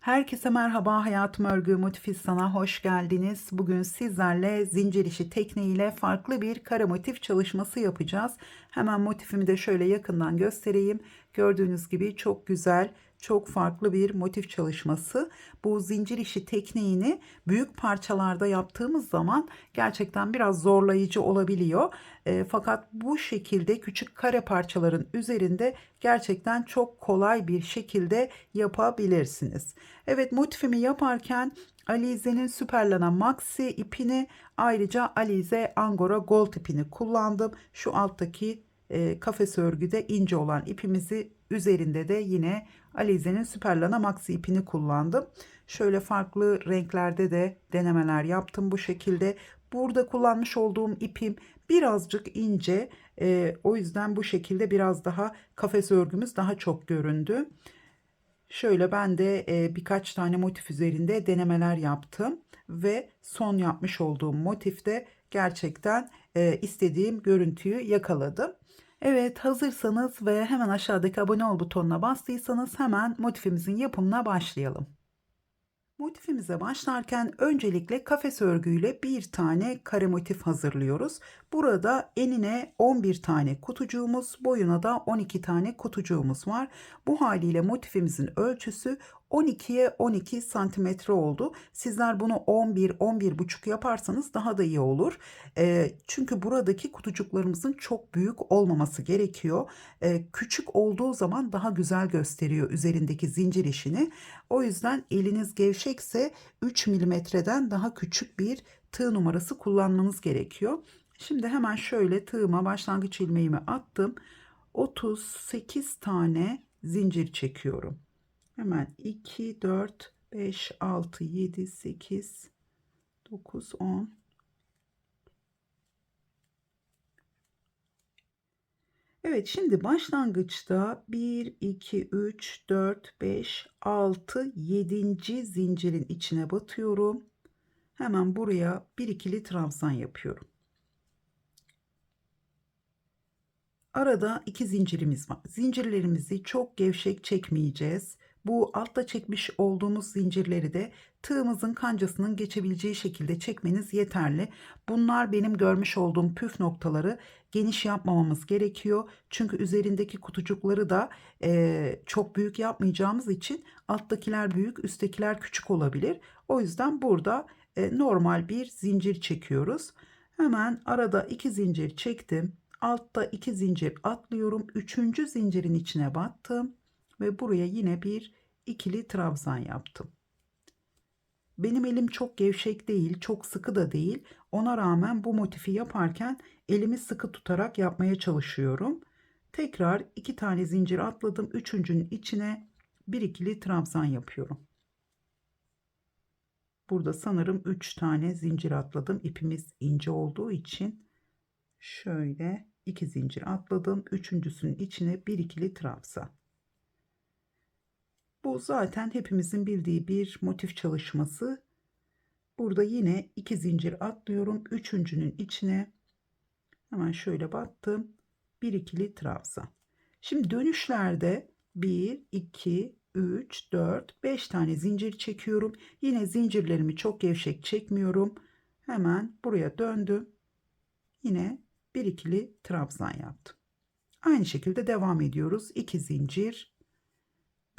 Herkese merhaba Hayatım Örgü Motifistan'a hoş geldiniz. Bugün sizlerle zincir işi tekniğiyle farklı bir kare motif çalışması yapacağız. Hemen motifimi de şöyle yakından göstereyim. Gördüğünüz gibi çok güzel, çok farklı bir motif çalışması. Bu zincir işi tekniğini büyük parçalarda yaptığımız zaman gerçekten biraz zorlayıcı olabiliyor. E, fakat bu şekilde küçük kare parçaların üzerinde gerçekten çok kolay bir şekilde yapabilirsiniz. Evet motifimi yaparken Alize'nin Süperlana Maxi ipini ayrıca Alize Angora Gold ipini kullandım. Şu alttaki e, kafes örgüde ince olan ipimizi üzerinde de yine Alize'nin Süperlana Maxi ipini kullandım. Şöyle farklı renklerde de denemeler yaptım bu şekilde. Burada kullanmış olduğum ipim birazcık ince. E, o yüzden bu şekilde biraz daha kafes örgümüz daha çok göründü. Şöyle ben de e, birkaç tane motif üzerinde denemeler yaptım ve son yapmış olduğum motifte gerçekten e, istediğim görüntüyü yakaladım. Evet hazırsanız ve hemen aşağıdaki abone ol butonuna bastıysanız hemen motifimizin yapımına başlayalım. Motifimize başlarken öncelikle kafes örgüyle bir tane kare motif hazırlıyoruz. Burada enine 11 tane kutucuğumuz, boyuna da 12 tane kutucuğumuz var. Bu haliyle motifimizin ölçüsü 12'ye 12 santimetre oldu. Sizler bunu 11, 11 buçuk yaparsanız daha da iyi olur. E, çünkü buradaki kutucuklarımızın çok büyük olmaması gerekiyor. E, küçük olduğu zaman daha güzel gösteriyor üzerindeki zincir işini. O yüzden eliniz gevşekse 3 milimetreden daha küçük bir tığ numarası kullanmanız gerekiyor. Şimdi hemen şöyle tığıma başlangıç ilmeğimi attım. 38 tane zincir çekiyorum. Hemen 2, 4, 5, 6, 7, 8, 9, 10. Evet şimdi başlangıçta 1, 2, 3, 4, 5, 6, 7. zincirin içine batıyorum. Hemen buraya bir ikili trabzan yapıyorum. Arada iki zincirimiz var. Zincirlerimizi çok gevşek çekmeyeceğiz. Bu altta çekmiş olduğumuz zincirleri de tığımızın kancasının geçebileceği şekilde çekmeniz yeterli. Bunlar benim görmüş olduğum püf noktaları geniş yapmamamız gerekiyor. Çünkü üzerindeki kutucukları da e, çok büyük yapmayacağımız için alttakiler büyük üsttekiler küçük olabilir. O yüzden burada e, normal bir zincir çekiyoruz. Hemen arada iki zincir çektim. Altta iki zincir atlıyorum. Üçüncü zincirin içine battım ve buraya yine bir ikili trabzan yaptım. Benim elim çok gevşek değil, çok sıkı da değil. Ona rağmen bu motifi yaparken elimi sıkı tutarak yapmaya çalışıyorum. Tekrar iki tane zincir atladım. Üçüncünün içine bir ikili trabzan yapıyorum. Burada sanırım 3 tane zincir atladım. İpimiz ince olduğu için şöyle iki zincir atladım. Üçüncüsünün içine bir ikili trabzan. Bu zaten hepimizin bildiği bir motif çalışması. Burada yine iki zincir atlıyorum. Üçüncünün içine hemen şöyle battım. Bir ikili trabzan. Şimdi dönüşlerde 1, 2, 3, 4, 5 tane zincir çekiyorum. Yine zincirlerimi çok gevşek çekmiyorum. Hemen buraya döndüm. Yine bir ikili trabzan yaptım. Aynı şekilde devam ediyoruz. 2 zincir,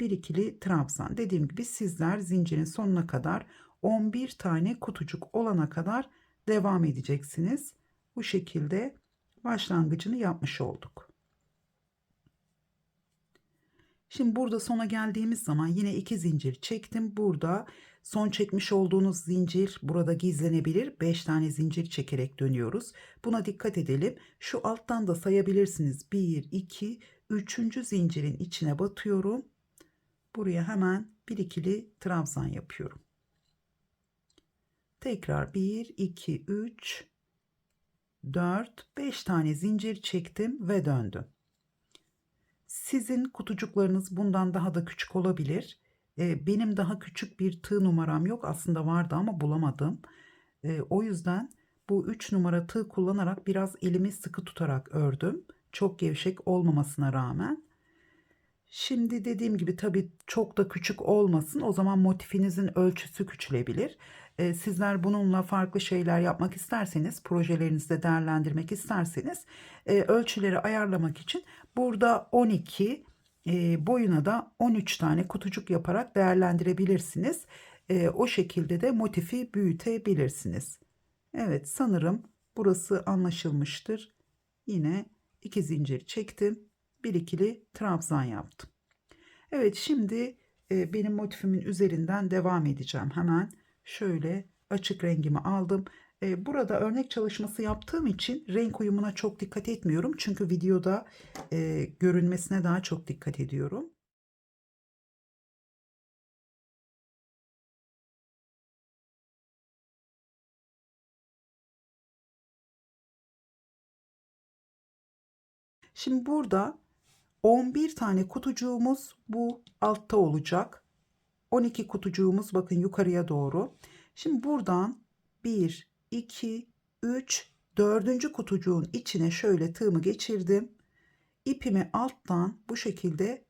bir ikili trabzan. Dediğim gibi sizler zincirin sonuna kadar 11 tane kutucuk olana kadar devam edeceksiniz. Bu şekilde başlangıcını yapmış olduk. Şimdi burada sona geldiğimiz zaman yine iki zincir çektim. Burada son çekmiş olduğunuz zincir burada gizlenebilir. 5 tane zincir çekerek dönüyoruz. Buna dikkat edelim. Şu alttan da sayabilirsiniz. 1, 2, 3. zincirin içine batıyorum. Buraya hemen bir ikili trabzan yapıyorum. Tekrar 1, 2, 3, 4, 5 tane zincir çektim ve döndüm. Sizin kutucuklarınız bundan daha da küçük olabilir. Ee, benim daha küçük bir tığ numaram yok. Aslında vardı ama bulamadım. Ee, o yüzden bu 3 numara tığ kullanarak biraz elimi sıkı tutarak ördüm. Çok gevşek olmamasına rağmen. Şimdi dediğim gibi tabii çok da küçük olmasın. O zaman motifinizin ölçüsü küçülebilir. Ee, sizler bununla farklı şeyler yapmak isterseniz, projelerinizde değerlendirmek isterseniz e, ölçüleri ayarlamak için burada 12 e, boyuna da 13 tane kutucuk yaparak değerlendirebilirsiniz. E, o şekilde de motifi büyütebilirsiniz. Evet sanırım burası anlaşılmıştır. Yine iki zincir çektim. Bir ikili trabzan yaptım. Evet şimdi e, benim motifimin üzerinden devam edeceğim. Hemen şöyle açık rengimi aldım. E, burada örnek çalışması yaptığım için renk uyumuna çok dikkat etmiyorum. Çünkü videoda e, görünmesine daha çok dikkat ediyorum. Şimdi burada 11 tane kutucuğumuz bu altta olacak. 12 kutucuğumuz bakın yukarıya doğru. Şimdi buradan 1, 2, 3, 4. kutucuğun içine şöyle tığımı geçirdim. İpimi alttan bu şekilde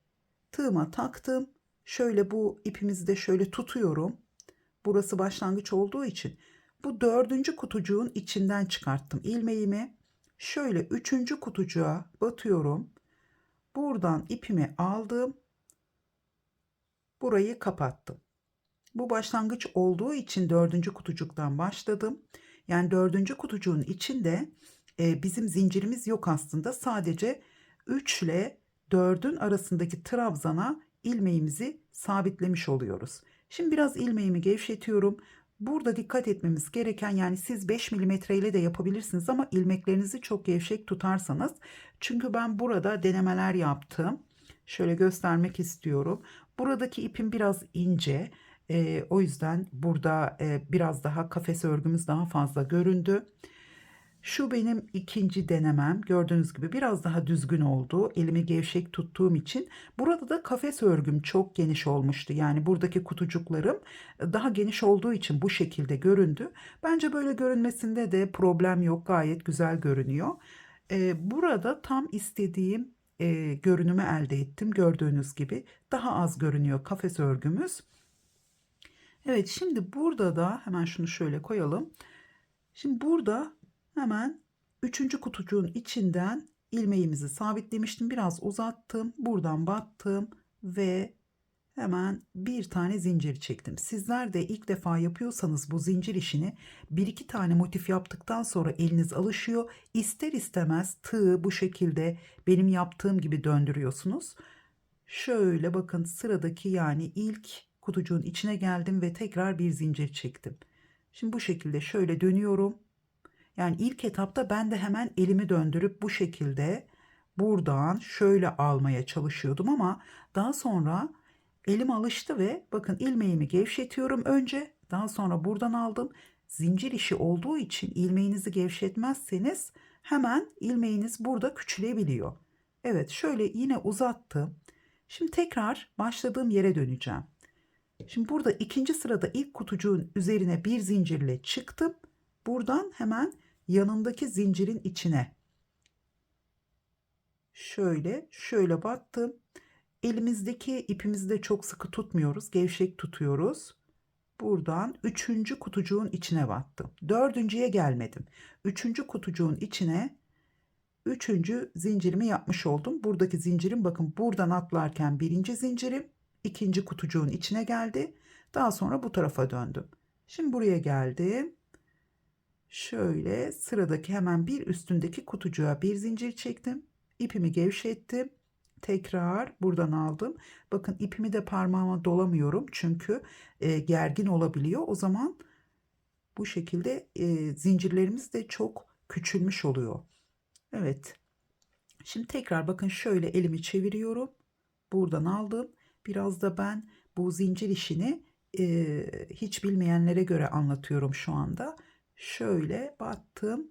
tığıma taktım. Şöyle bu ipimizi de şöyle tutuyorum. Burası başlangıç olduğu için bu dördüncü kutucuğun içinden çıkarttım ilmeğimi. Şöyle üçüncü kutucuğa batıyorum. Buradan ipimi aldım. Burayı kapattım. Bu başlangıç olduğu için dördüncü kutucuktan başladım. Yani dördüncü kutucuğun içinde e, bizim zincirimiz yok aslında. Sadece 3 ile 4'ün arasındaki trabzana ilmeğimizi sabitlemiş oluyoruz. Şimdi biraz ilmeğimi gevşetiyorum. Burada dikkat etmemiz gereken yani siz 5 mm ile de yapabilirsiniz ama ilmeklerinizi çok gevşek tutarsanız. Çünkü ben burada denemeler yaptım. Şöyle göstermek istiyorum. Buradaki ipim biraz ince. E, o yüzden burada e, biraz daha kafes örgümüz daha fazla göründü. Şu benim ikinci denemem. Gördüğünüz gibi biraz daha düzgün oldu. Elimi gevşek tuttuğum için. Burada da kafes örgüm çok geniş olmuştu. Yani buradaki kutucuklarım daha geniş olduğu için bu şekilde göründü. Bence böyle görünmesinde de problem yok. Gayet güzel görünüyor. Ee, burada tam istediğim e, görünümü elde ettim. Gördüğünüz gibi daha az görünüyor kafes örgümüz. Evet şimdi burada da hemen şunu şöyle koyalım. Şimdi burada Hemen üçüncü kutucuğun içinden ilmeğimizi sabitlemiştim. Biraz uzattım. Buradan battım ve hemen bir tane zincir çektim. Sizler de ilk defa yapıyorsanız bu zincir işini bir iki tane motif yaptıktan sonra eliniz alışıyor. İster istemez tığı bu şekilde benim yaptığım gibi döndürüyorsunuz. Şöyle bakın sıradaki yani ilk kutucuğun içine geldim ve tekrar bir zincir çektim. Şimdi bu şekilde şöyle dönüyorum yani ilk etapta ben de hemen elimi döndürüp bu şekilde buradan şöyle almaya çalışıyordum ama daha sonra elim alıştı ve bakın ilmeğimi gevşetiyorum önce daha sonra buradan aldım. Zincir işi olduğu için ilmeğinizi gevşetmezseniz hemen ilmeğiniz burada küçülebiliyor. Evet şöyle yine uzattım. Şimdi tekrar başladığım yere döneceğim. Şimdi burada ikinci sırada ilk kutucuğun üzerine bir zincirle çıktım. Buradan hemen yanındaki zincirin içine şöyle şöyle battım. Elimizdeki ipimizi de çok sıkı tutmuyoruz. Gevşek tutuyoruz. Buradan üçüncü kutucuğun içine battım. Dördüncüye gelmedim. Üçüncü kutucuğun içine üçüncü zincirimi yapmış oldum. Buradaki zincirim bakın buradan atlarken birinci zincirim ikinci kutucuğun içine geldi. Daha sonra bu tarafa döndüm. Şimdi buraya geldim. Şöyle sıradaki hemen bir üstündeki kutucuğa bir zincir çektim. İpimi gevşettim. Tekrar buradan aldım. Bakın ipimi de parmağıma dolamıyorum çünkü e, gergin olabiliyor. O zaman bu şekilde e, zincirlerimiz de çok küçülmüş oluyor. Evet. Şimdi tekrar bakın şöyle elimi çeviriyorum. Buradan aldım. Biraz da ben bu zincir işini e, hiç bilmeyenlere göre anlatıyorum şu anda şöyle battım.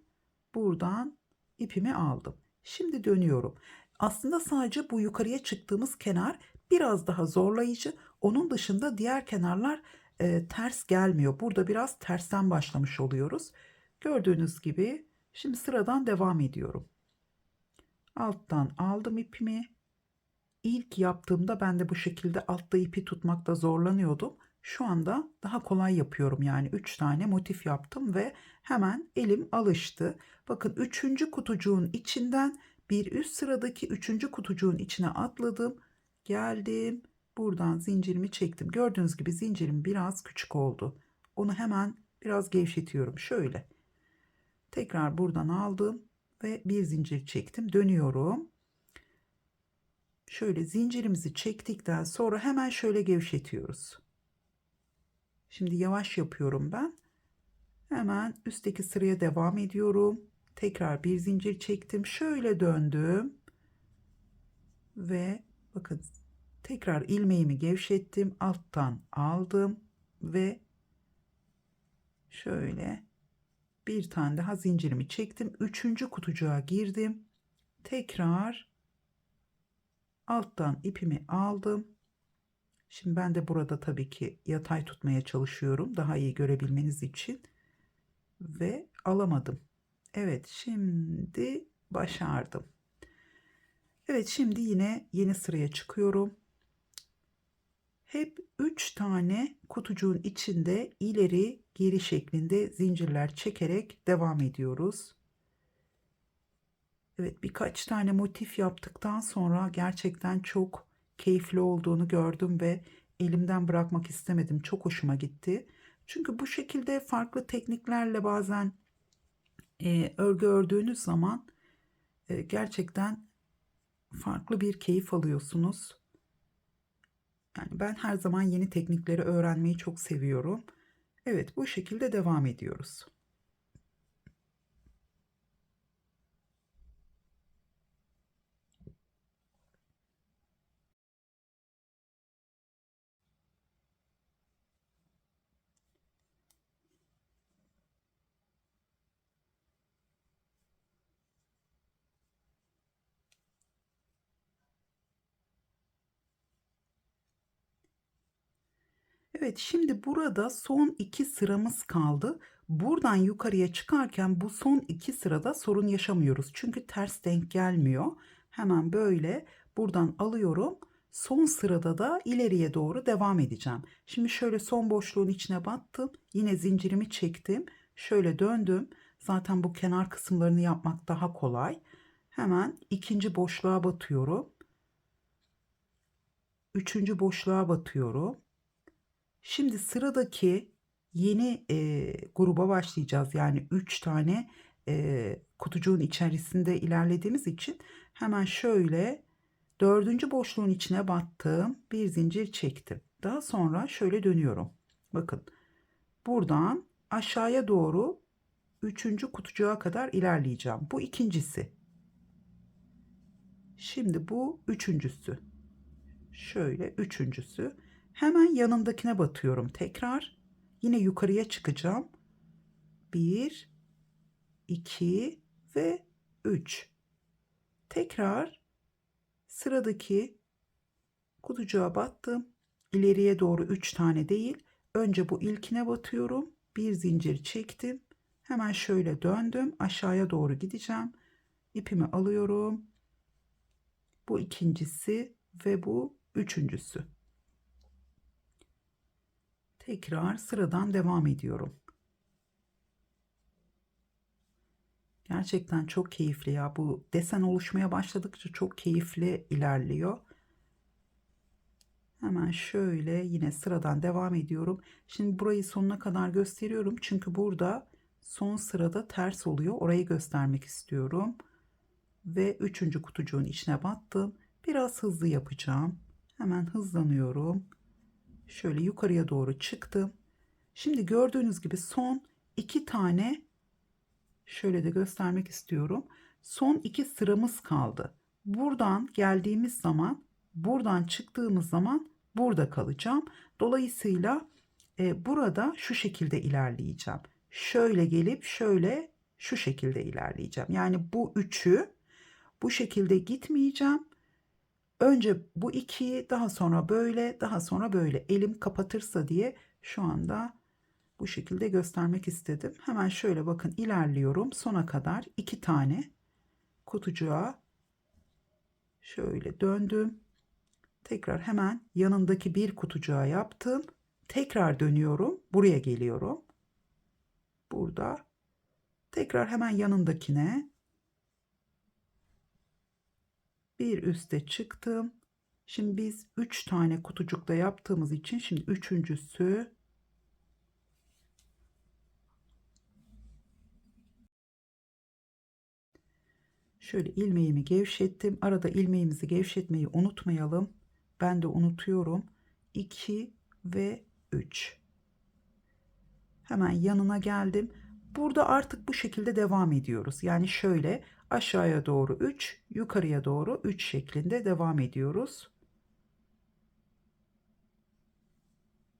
Buradan ipimi aldım. Şimdi dönüyorum. Aslında sadece bu yukarıya çıktığımız kenar biraz daha zorlayıcı. Onun dışında diğer kenarlar e, ters gelmiyor. Burada biraz tersten başlamış oluyoruz. Gördüğünüz gibi şimdi sıradan devam ediyorum. Alttan aldım ipimi. ilk yaptığımda ben de bu şekilde altta ipi tutmakta zorlanıyordum. Şu anda daha kolay yapıyorum yani 3 tane motif yaptım ve hemen elim alıştı. Bakın 3. kutucuğun içinden bir üst sıradaki 3. kutucuğun içine atladım. Geldim. Buradan zincirimi çektim. Gördüğünüz gibi zincirim biraz küçük oldu. Onu hemen biraz gevşetiyorum. Şöyle. Tekrar buradan aldım ve bir zincir çektim. Dönüyorum. Şöyle zincirimizi çektikten sonra hemen şöyle gevşetiyoruz. Şimdi yavaş yapıyorum ben. Hemen üstteki sıraya devam ediyorum. Tekrar bir zincir çektim. Şöyle döndüm. Ve bakın tekrar ilmeğimi gevşettim. Alttan aldım ve şöyle bir tane daha zincirimi çektim. Üçüncü kutucuğa girdim. Tekrar alttan ipimi aldım. Şimdi ben de burada tabii ki yatay tutmaya çalışıyorum daha iyi görebilmeniz için ve alamadım. Evet şimdi başardım. Evet şimdi yine yeni sıraya çıkıyorum. Hep 3 tane kutucuğun içinde ileri geri şeklinde zincirler çekerek devam ediyoruz. Evet birkaç tane motif yaptıktan sonra gerçekten çok keyifli olduğunu gördüm ve elimden bırakmak istemedim. Çok hoşuma gitti. Çünkü bu şekilde farklı tekniklerle bazen e, örgü ördüğünüz zaman e, gerçekten farklı bir keyif alıyorsunuz. Yani ben her zaman yeni teknikleri öğrenmeyi çok seviyorum. Evet bu şekilde devam ediyoruz. Evet şimdi burada son iki sıramız kaldı. Buradan yukarıya çıkarken bu son iki sırada sorun yaşamıyoruz. Çünkü ters denk gelmiyor. Hemen böyle buradan alıyorum. Son sırada da ileriye doğru devam edeceğim. Şimdi şöyle son boşluğun içine battım. Yine zincirimi çektim. Şöyle döndüm. Zaten bu kenar kısımlarını yapmak daha kolay. Hemen ikinci boşluğa batıyorum. Üçüncü boşluğa batıyorum. Şimdi sıradaki yeni e, gruba başlayacağız. Yani 3 tane e, kutucuğun içerisinde ilerlediğimiz için hemen şöyle dördüncü boşluğun içine battım. Bir zincir çektim. Daha sonra şöyle dönüyorum. Bakın buradan aşağıya doğru üçüncü kutucuğa kadar ilerleyeceğim. Bu ikincisi. Şimdi bu üçüncüsü. Şöyle üçüncüsü. Hemen yanındakine batıyorum tekrar. Yine yukarıya çıkacağım. 1 2 ve 3. Tekrar sıradaki kutucuğa battım. İleriye doğru 3 tane değil. Önce bu ilkine batıyorum. Bir zincir çektim. Hemen şöyle döndüm. Aşağıya doğru gideceğim. İpimi alıyorum. Bu ikincisi ve bu üçüncüsü. Tekrar sıradan devam ediyorum. Gerçekten çok keyifli ya. Bu desen oluşmaya başladıkça çok keyifli ilerliyor. Hemen şöyle yine sıradan devam ediyorum. Şimdi burayı sonuna kadar gösteriyorum. Çünkü burada son sırada ters oluyor. Orayı göstermek istiyorum. Ve üçüncü kutucuğun içine battım. Biraz hızlı yapacağım. Hemen hızlanıyorum. Şöyle yukarıya doğru çıktım. Şimdi gördüğünüz gibi son iki tane şöyle de göstermek istiyorum. Son iki sıramız kaldı. Buradan geldiğimiz zaman buradan çıktığımız zaman burada kalacağım. Dolayısıyla e, burada şu şekilde ilerleyeceğim. Şöyle gelip şöyle şu şekilde ilerleyeceğim. Yani bu üçü bu şekilde gitmeyeceğim. Önce bu ikiyi daha sonra böyle daha sonra böyle elim kapatırsa diye şu anda bu şekilde göstermek istedim. Hemen şöyle bakın ilerliyorum sona kadar iki tane kutucuğa şöyle döndüm. Tekrar hemen yanındaki bir kutucuğa yaptım. Tekrar dönüyorum. Buraya geliyorum. Burada. Tekrar hemen yanındakine. Bir üste çıktım. Şimdi biz 3 tane kutucukta yaptığımız için şimdi üçüncüsü Şöyle ilmeğimi gevşettim. Arada ilmeğimizi gevşetmeyi unutmayalım. Ben de unutuyorum. 2 ve 3. Hemen yanına geldim. Burada artık bu şekilde devam ediyoruz. Yani şöyle aşağıya doğru 3, yukarıya doğru 3 şeklinde devam ediyoruz.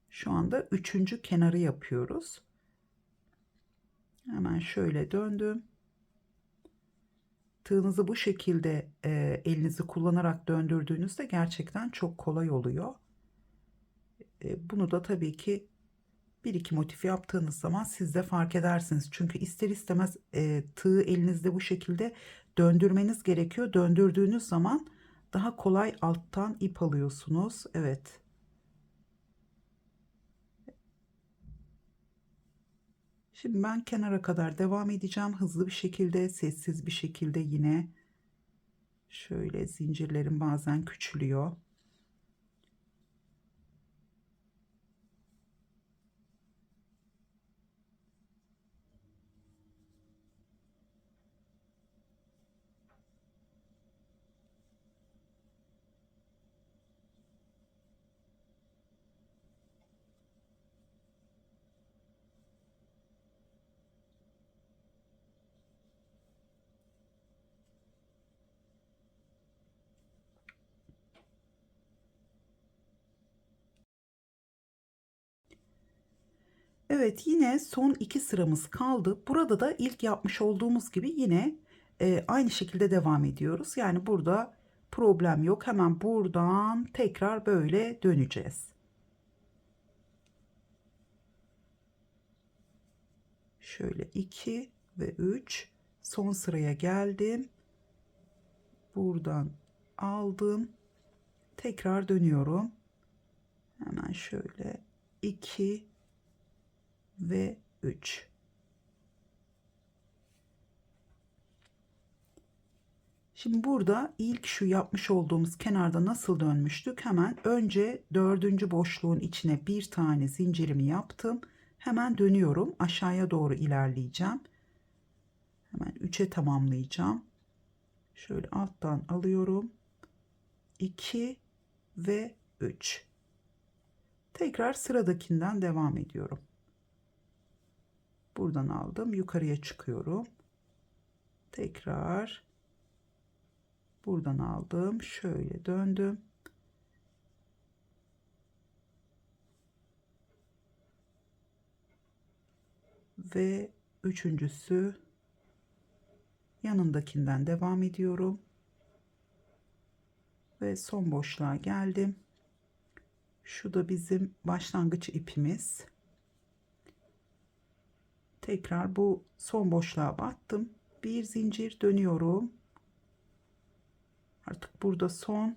Şu anda üçüncü kenarı yapıyoruz. Hemen şöyle döndüm. Tığınızı bu şekilde e, elinizi kullanarak döndürdüğünüzde gerçekten çok kolay oluyor. E, bunu da tabii ki bir iki motif yaptığınız zaman siz de fark edersiniz. Çünkü ister istemez e, tığı elinizde bu şekilde döndürmeniz gerekiyor. Döndürdüğünüz zaman daha kolay alttan ip alıyorsunuz. Evet. Şimdi ben kenara kadar devam edeceğim. Hızlı bir şekilde, sessiz bir şekilde yine şöyle zincirlerim bazen küçülüyor. Evet yine son iki sıramız kaldı. Burada da ilk yapmış olduğumuz gibi yine e, aynı şekilde devam ediyoruz. Yani burada problem yok. Hemen buradan tekrar böyle döneceğiz. Şöyle 2 ve 3 son sıraya geldim. Buradan aldım. Tekrar dönüyorum. Hemen şöyle 2 ve 3. Şimdi burada ilk şu yapmış olduğumuz kenarda nasıl dönmüştük? Hemen önce dördüncü boşluğun içine bir tane zincirimi yaptım. Hemen dönüyorum. Aşağıya doğru ilerleyeceğim. Hemen 3'e tamamlayacağım. Şöyle alttan alıyorum. 2 ve 3. Tekrar sıradakinden devam ediyorum. Buradan aldım. Yukarıya çıkıyorum. Tekrar buradan aldım. Şöyle döndüm. Ve üçüncüsü yanındakinden devam ediyorum. Ve son boşluğa geldim. Şu da bizim başlangıç ipimiz tekrar bu son boşluğa battım. Bir zincir dönüyorum. Artık burada son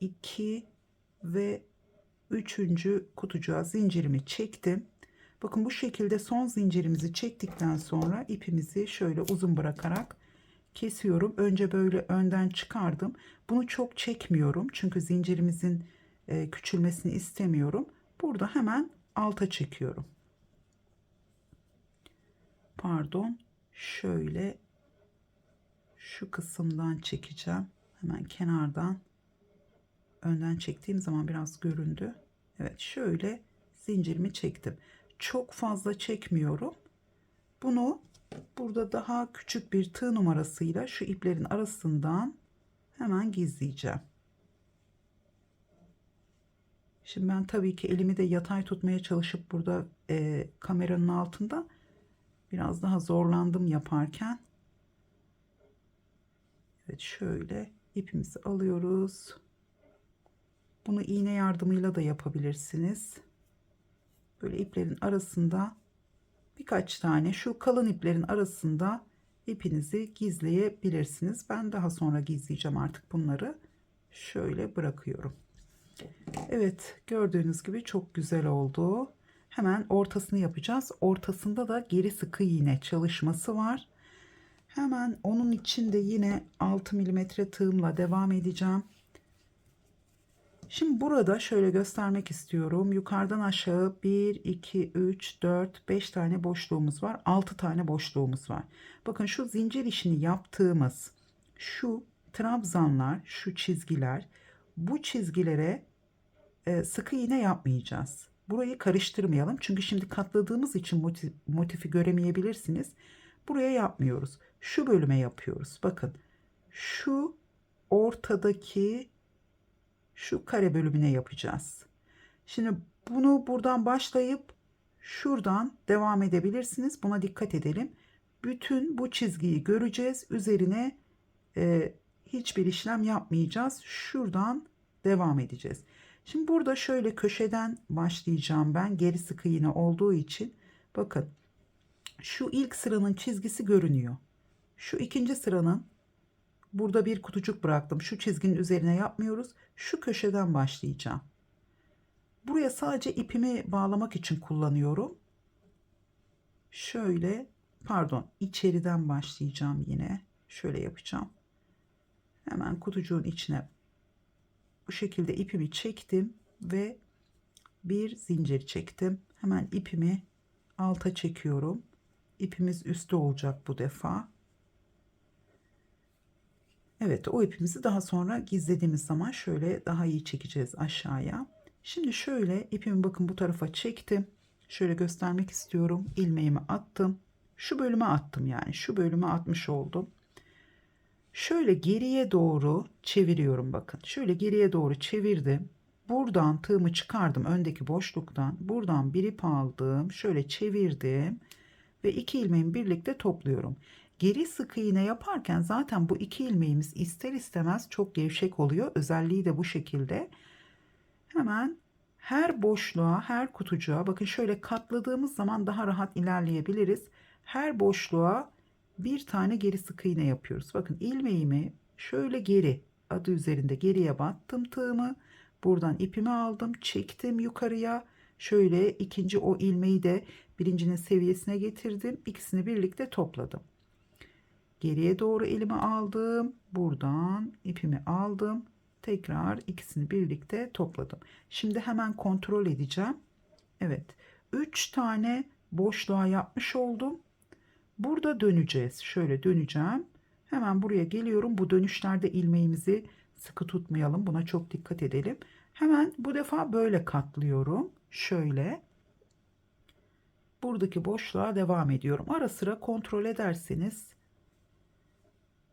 2 ve üçüncü kutucuğa zincirimi çektim. Bakın bu şekilde son zincirimizi çektikten sonra ipimizi şöyle uzun bırakarak kesiyorum. Önce böyle önden çıkardım. Bunu çok çekmiyorum çünkü zincirimizin e, küçülmesini istemiyorum. Burada hemen alta çekiyorum pardon. Şöyle şu kısımdan çekeceğim. Hemen kenardan. Önden çektiğim zaman biraz göründü. Evet şöyle zincirimi çektim. Çok fazla çekmiyorum. Bunu burada daha küçük bir tığ numarasıyla şu iplerin arasından hemen gizleyeceğim. Şimdi ben tabii ki elimi de yatay tutmaya çalışıp burada e, kameranın altında Biraz daha zorlandım yaparken. Evet şöyle ipimizi alıyoruz. Bunu iğne yardımıyla da yapabilirsiniz. Böyle iplerin arasında birkaç tane şu kalın iplerin arasında ipinizi gizleyebilirsiniz. Ben daha sonra gizleyeceğim artık bunları. Şöyle bırakıyorum. Evet gördüğünüz gibi çok güzel oldu. Hemen ortasını yapacağız. Ortasında da geri sıkı iğne çalışması var. Hemen onun için de yine 6 mm tığımla devam edeceğim. Şimdi burada şöyle göstermek istiyorum. Yukarıdan aşağı 1, 2, 3, 4, 5 tane boşluğumuz var. 6 tane boşluğumuz var. Bakın şu zincir işini yaptığımız şu trabzanlar, şu çizgiler, bu çizgilere e, sıkı iğne yapmayacağız. Burayı karıştırmayalım. Çünkü şimdi katladığımız için motif, motifi göremeyebilirsiniz. Buraya yapmıyoruz. Şu bölüme yapıyoruz. Bakın şu ortadaki şu kare bölümüne yapacağız. Şimdi bunu buradan başlayıp şuradan devam edebilirsiniz. Buna dikkat edelim. Bütün bu çizgiyi göreceğiz. Üzerine e, hiçbir işlem yapmayacağız. Şuradan devam edeceğiz. Şimdi burada şöyle köşeden başlayacağım ben. Geri sıkı iğne olduğu için. Bakın şu ilk sıranın çizgisi görünüyor. Şu ikinci sıranın burada bir kutucuk bıraktım. Şu çizginin üzerine yapmıyoruz. Şu köşeden başlayacağım. Buraya sadece ipimi bağlamak için kullanıyorum. Şöyle pardon içeriden başlayacağım yine. Şöyle yapacağım. Hemen kutucuğun içine bu şekilde ipimi çektim ve bir zincir çektim. Hemen ipimi alta çekiyorum. İpimiz üstte olacak bu defa. Evet o ipimizi daha sonra gizlediğimiz zaman şöyle daha iyi çekeceğiz aşağıya. Şimdi şöyle ipimi bakın bu tarafa çektim. Şöyle göstermek istiyorum. İlmeğimi attım. Şu bölüme attım yani. Şu bölüme atmış oldum. Şöyle geriye doğru çeviriyorum bakın. Şöyle geriye doğru çevirdim. Buradan tığımı çıkardım öndeki boşluktan. Buradan bir ip aldım. Şöyle çevirdim. Ve iki ilmeğimi birlikte topluyorum. Geri sık iğne yaparken zaten bu iki ilmeğimiz ister istemez çok gevşek oluyor. Özelliği de bu şekilde. Hemen her boşluğa, her kutucuğa bakın şöyle katladığımız zaman daha rahat ilerleyebiliriz. Her boşluğa bir tane geri sık iğne yapıyoruz. Bakın ilmeğimi şöyle geri adı üzerinde geriye battım tığımı. Buradan ipimi aldım, çektim yukarıya. Şöyle ikinci o ilmeği de birincinin seviyesine getirdim. İkisini birlikte topladım. Geriye doğru elimi aldım. Buradan ipimi aldım. Tekrar ikisini birlikte topladım. Şimdi hemen kontrol edeceğim. Evet. 3 tane boşluğa yapmış oldum. Burada döneceğiz. Şöyle döneceğim. Hemen buraya geliyorum. Bu dönüşlerde ilmeğimizi sıkı tutmayalım. Buna çok dikkat edelim. Hemen bu defa böyle katlıyorum. Şöyle. Buradaki boşluğa devam ediyorum. Ara sıra kontrol ederseniz.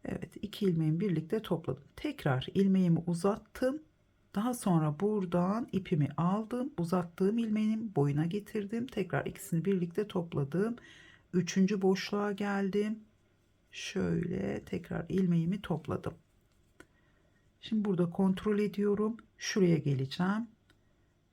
Evet iki ilmeğimi birlikte topladım. Tekrar ilmeğimi uzattım. Daha sonra buradan ipimi aldım. Uzattığım ilmeğin boyuna getirdim. Tekrar ikisini birlikte topladım. Üçüncü boşluğa geldim. Şöyle tekrar ilmeğimi topladım. Şimdi burada kontrol ediyorum. Şuraya geleceğim.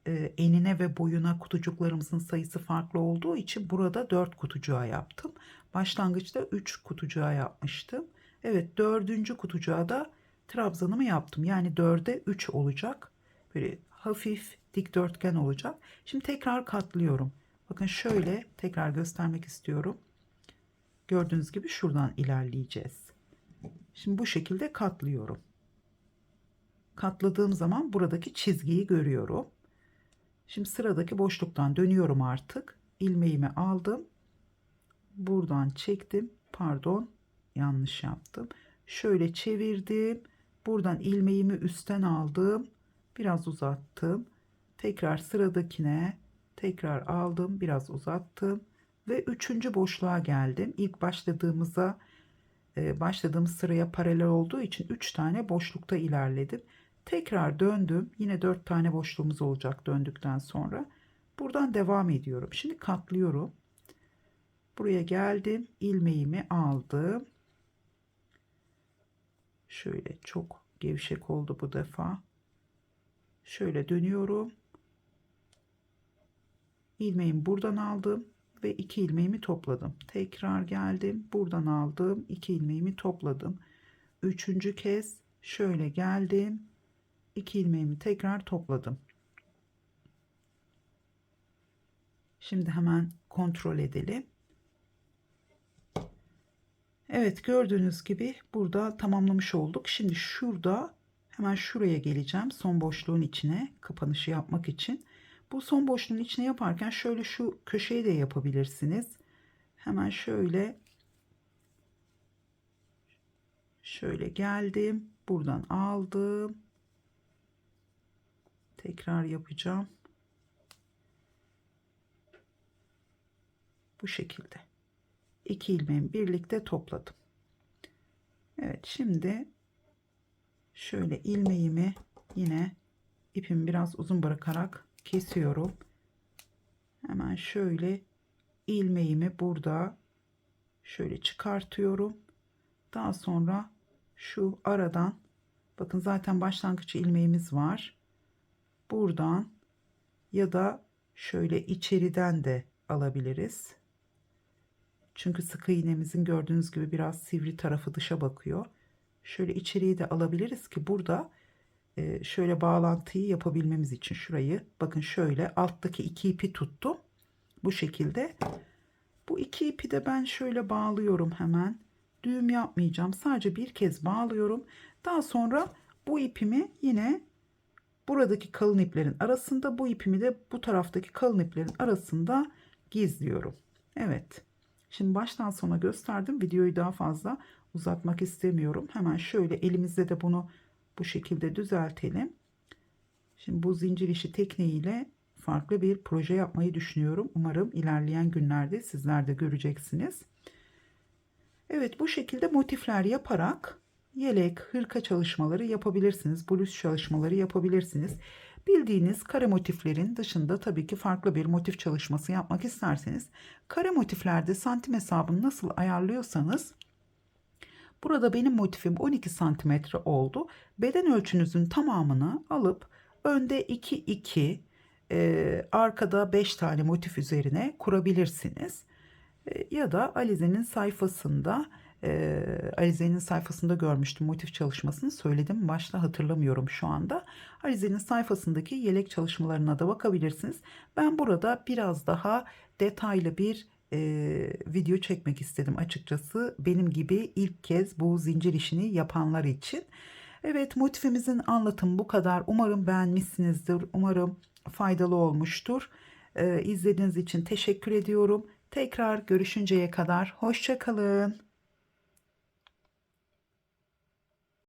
Ee, enine ve boyuna kutucuklarımızın sayısı farklı olduğu için burada 4 kutucuğa yaptım. Başlangıçta 3 kutucuğa yapmıştım. Evet dördüncü kutucuğa da trabzanımı yaptım. Yani 4'e 3 olacak. Böyle hafif dikdörtgen olacak. Şimdi tekrar katlıyorum. Bakın şöyle tekrar göstermek istiyorum. Gördüğünüz gibi şuradan ilerleyeceğiz. Şimdi bu şekilde katlıyorum. Katladığım zaman buradaki çizgiyi görüyorum. Şimdi sıradaki boşluktan dönüyorum artık. İlmeğimi aldım. Buradan çektim. Pardon yanlış yaptım. Şöyle çevirdim. Buradan ilmeğimi üstten aldım. Biraz uzattım. Tekrar sıradakine tekrar aldım. Biraz uzattım. Ve üçüncü boşluğa geldim. İlk başladığımıza e, başladığımız sıraya paralel olduğu için 3 tane boşlukta ilerledim. Tekrar döndüm. Yine 4 tane boşluğumuz olacak döndükten sonra. Buradan devam ediyorum. Şimdi katlıyorum. Buraya geldim. ilmeğimi aldım. Şöyle çok gevşek oldu bu defa. Şöyle dönüyorum. İlmeğimi buradan aldım ve iki ilmeğimi topladım. Tekrar geldim. Buradan aldım. iki ilmeğimi topladım. Üçüncü kez şöyle geldim. 2 ilmeğimi tekrar topladım. Şimdi hemen kontrol edelim. Evet gördüğünüz gibi burada tamamlamış olduk. Şimdi şurada hemen şuraya geleceğim. Son boşluğun içine kapanışı yapmak için. Bu son boşluğun içine yaparken şöyle şu köşeyi de yapabilirsiniz. Hemen şöyle şöyle geldim. Buradan aldım. Tekrar yapacağım. Bu şekilde. İki ilmeğimi birlikte topladım. Evet şimdi şöyle ilmeğimi yine ipimi biraz uzun bırakarak kesiyorum. Hemen şöyle ilmeğimi burada şöyle çıkartıyorum. Daha sonra şu aradan bakın zaten başlangıç ilmeğimiz var. Buradan ya da şöyle içeriden de alabiliriz. Çünkü sık iğnemizin gördüğünüz gibi biraz sivri tarafı dışa bakıyor. Şöyle içeriye de alabiliriz ki burada e, şöyle bağlantıyı yapabilmemiz için şurayı bakın şöyle alttaki iki ipi tuttum. Bu şekilde. Bu iki ipi de ben şöyle bağlıyorum hemen. Düğüm yapmayacağım. Sadece bir kez bağlıyorum. Daha sonra bu ipimi yine buradaki kalın iplerin arasında bu ipimi de bu taraftaki kalın iplerin arasında gizliyorum. Evet. Şimdi baştan sona gösterdim. Videoyu daha fazla uzatmak istemiyorum. Hemen şöyle elimizde de bunu bu şekilde düzeltelim. Şimdi bu zincir işi tekniğiyle farklı bir proje yapmayı düşünüyorum. Umarım ilerleyen günlerde sizler de göreceksiniz. Evet bu şekilde motifler yaparak yelek, hırka çalışmaları yapabilirsiniz. Bluz çalışmaları yapabilirsiniz. Bildiğiniz kare motiflerin dışında tabii ki farklı bir motif çalışması yapmak isterseniz kare motiflerde santim hesabını nasıl ayarlıyorsanız burada benim motifim 12 santimetre oldu. Beden ölçünüzün tamamını alıp önde 2 2 e, arkada 5 tane motif üzerine kurabilirsiniz. E, ya da Alize'nin sayfasında e, Alize'nin sayfasında görmüştüm motif çalışmasını söyledim. Başta hatırlamıyorum şu anda. Alize'nin sayfasındaki yelek çalışmalarına da bakabilirsiniz. Ben burada biraz daha detaylı bir e, video çekmek istedim açıkçası. Benim gibi ilk kez bu zincir işini yapanlar için. Evet motifimizin anlatımı bu kadar. Umarım beğenmişsinizdir. Umarım faydalı olmuştur. E, izlediğiniz için teşekkür ediyorum. Tekrar görüşünceye kadar hoşçakalın.